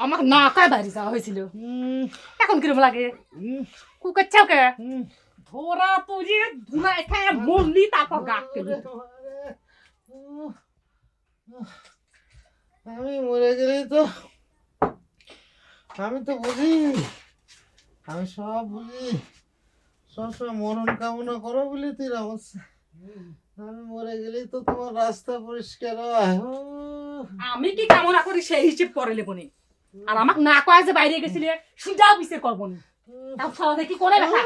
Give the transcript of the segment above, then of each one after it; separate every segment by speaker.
Speaker 1: আমার না কায় বাড়ি যাওয়া হয়েছিল। এখন কিরম লাগে?
Speaker 2: হুম,
Speaker 1: কুকাচ্ছাও কে
Speaker 2: হুম।
Speaker 1: ধরা তুই ধুলা এখানে মরলি তারপর গাকতে
Speaker 2: আমি মরে গেলে তো আমি তো বুঝি আমি সব বুঝি সবসময় মরণ কামনা করো বলে তুই অবস্থা। আমি মরে গেলেই তো তোমার রাস্তা পরিষ্কার হয়।
Speaker 1: আমি কি কামনা করি সেই হিসেব করে লেবনি আর আমাকে না কয় যে বাইরে গেছিলে সেটাও বিচার করব না। তাও সারা দেখি করে রাখা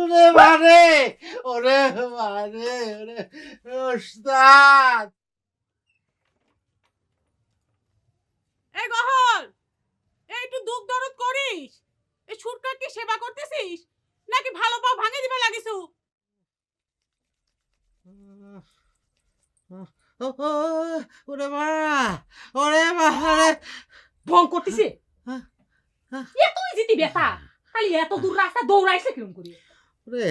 Speaker 2: ওরে মারে ওরে মারে ওরে ওস্তাদ।
Speaker 3: এই গহল এই একটু দুঃখ দরদ করিস? এই সুরকার কি সেবা করতেছিস? নাকি ভালো পাও ভাঙে দিবে লাগিছু?
Speaker 2: ওরে মা ওরে মা ওরে
Speaker 1: ভং করতেছে।
Speaker 2: হ্যাঁ, হ্যাঁ।
Speaker 1: এতই জিতি বেতা খালি এত দূর রাস্তা দৌড়াইছে কিরম করি?
Speaker 2: ওরে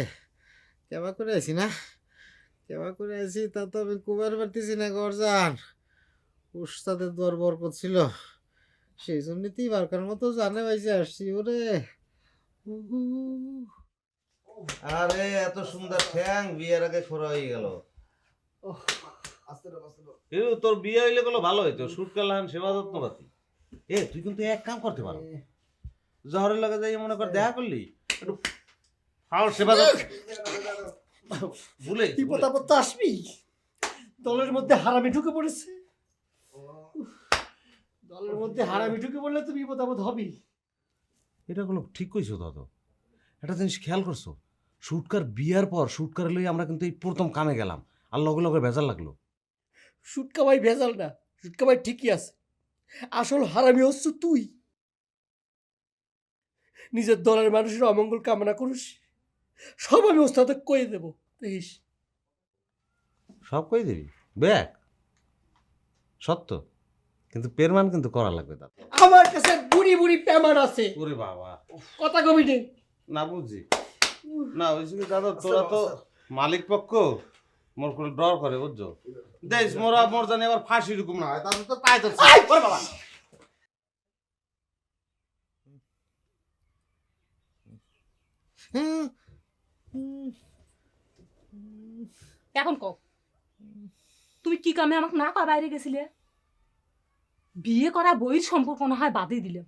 Speaker 2: কেবা করে আছি না? কেবা করে আছি তা তো আমি কুবার পারতেছি না গরজান উস্তাদের দরবার করছিল সেই জন্যতেই বারকার মতো জানে পাইছে আসছি ওরে।
Speaker 4: আরে এত সুন্দর ঠ্যাং বিয়ের আগে খোরা হয়ে গেল। তোর বিয়ে হইলে গেলো ভালো হইতো। শুট কালান সেবা যত্ন পাতি। এ তুই কিন্তু এক কাম করতে পারো। জহরের লগে যাই মনে কর দেখা করলি একটু ফাউল সেবা ভুলে
Speaker 5: বিপদ আপদ তো আসবি। দলের মধ্যে হারামি ঢুকে পড়েছে। দলের মধ্যে হারামি ঢুকে পড়লে তো বিপদ আপদ হবেই।
Speaker 4: এটা কোনো ঠিক কইছো দাদা। একটা জিনিস খেয়াল করছ শুটকার বিয়ার পর শুটকার লই আমরা কিন্তু এই প্রথম কামে গেলাম। আর লগে লগে ভেজাল লাগল।
Speaker 5: সুটকা ভাই ভেজাল না সুটকা ভাই ঠিকই আছে। আসল হারামি হচ্ছে তুই। নিজের দলের মানুষের অমঙ্গল কামনা করিস। সব আমি ওস্তাদে কয়ে দেব দেখিস।
Speaker 4: সব কই দিবি? ব্যাগ সত্য। কিন্তু পেরমান কিন্তু করা লাগবে দাদা
Speaker 5: আমার কাছে বুড়ি বুড়ি প্যামান আছে।
Speaker 4: ওরে বাবা।
Speaker 5: কথা কবি নেই
Speaker 4: না বুঝছি না ওই দাদা তোরা তো মালিক পক্ষ। মোর করে ডর করে বুঝছ? দেশ মোরা মোর জানি আবার ফাঁসি রকম না হয় তাহলে তো পাই তো বাবা।
Speaker 1: এখন কও তুমি কি কামে আমাকে না কয় বাইরে গেছিলে? বিয়ে করা বইয়ের সম্পর্ক না হয় বাদই দিলে।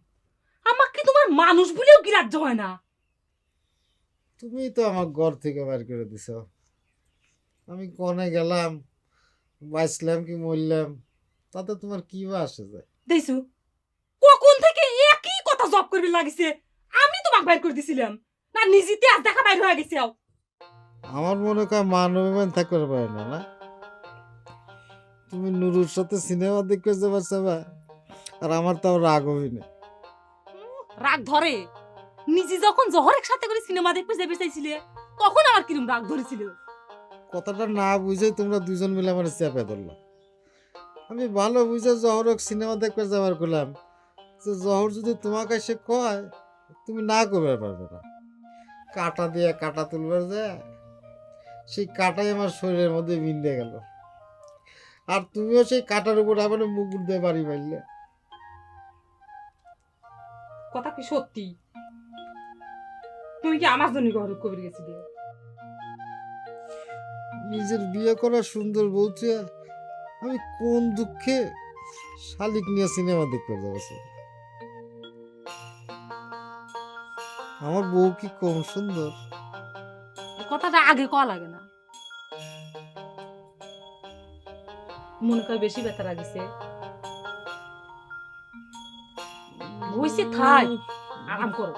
Speaker 1: আমাকে কি তোমার মানুষ বলেও গ্রাহ্য হয় না?
Speaker 2: তুমি তো আমার ঘর থেকে বার করে দিছ। আমি কনে গেলাম বাঁচলাম কি মরলাম তাতে তোমার কি বা আসে যায়?
Speaker 1: দেখছ কখন থেকে একই কথা জব করবে লাগিছে আমি তোমাকে বাইর করে দিছিলাম না নিজেতে আজ দেখা বাইর হয়ে গেছে আও।
Speaker 2: আমার মনে হয় মান অভিমান থাকতে পারে না না? তুমি নুরুর সাথে সিনেমা দেখতে যাবার চাবা আর আমার তাও রাগ হইনি
Speaker 1: রাগ ধরে? নিজে যখন জহরের সাথে করে সিনেমা দেখতে যাবে চাইছিলে তখন আমার কিরম রাগ ধরেছিল?
Speaker 2: কথাটা না বুঝে তোমরা দুজন মিলে আমার চেপে ধরলো। আমি ভালো বুঝে জহর জহরক সিনেমা দেখতে যাবার করলাম যে, জহর যদি তোমাকে সে কয়, তুমি না করবে পারবে না। কাটা দিয়ে কাটা তুলবার যায় সেই কাটাই আমার শরীরের মধ্যে বিন্দে গেল। আর তুমিও সেই কাটার উপর আবার মুকুট দিয়ে বাড়ি মারলে।
Speaker 1: কথা কি সত্যি? তুমি কি আমার জন্য কবির গেছিলে
Speaker 2: নিজের বিয়ে করা সুন্দর বলছে আমি কোন দুঃখে শালিক নিয়ে সিনেমা দেখতে যাব? আমার বউ কি কম সুন্দর?
Speaker 1: কথাটা আগে কওয়া লাগে না। মনে করে বেশি ব্যথা লাগিছে। হইছে থাই আরাম করো।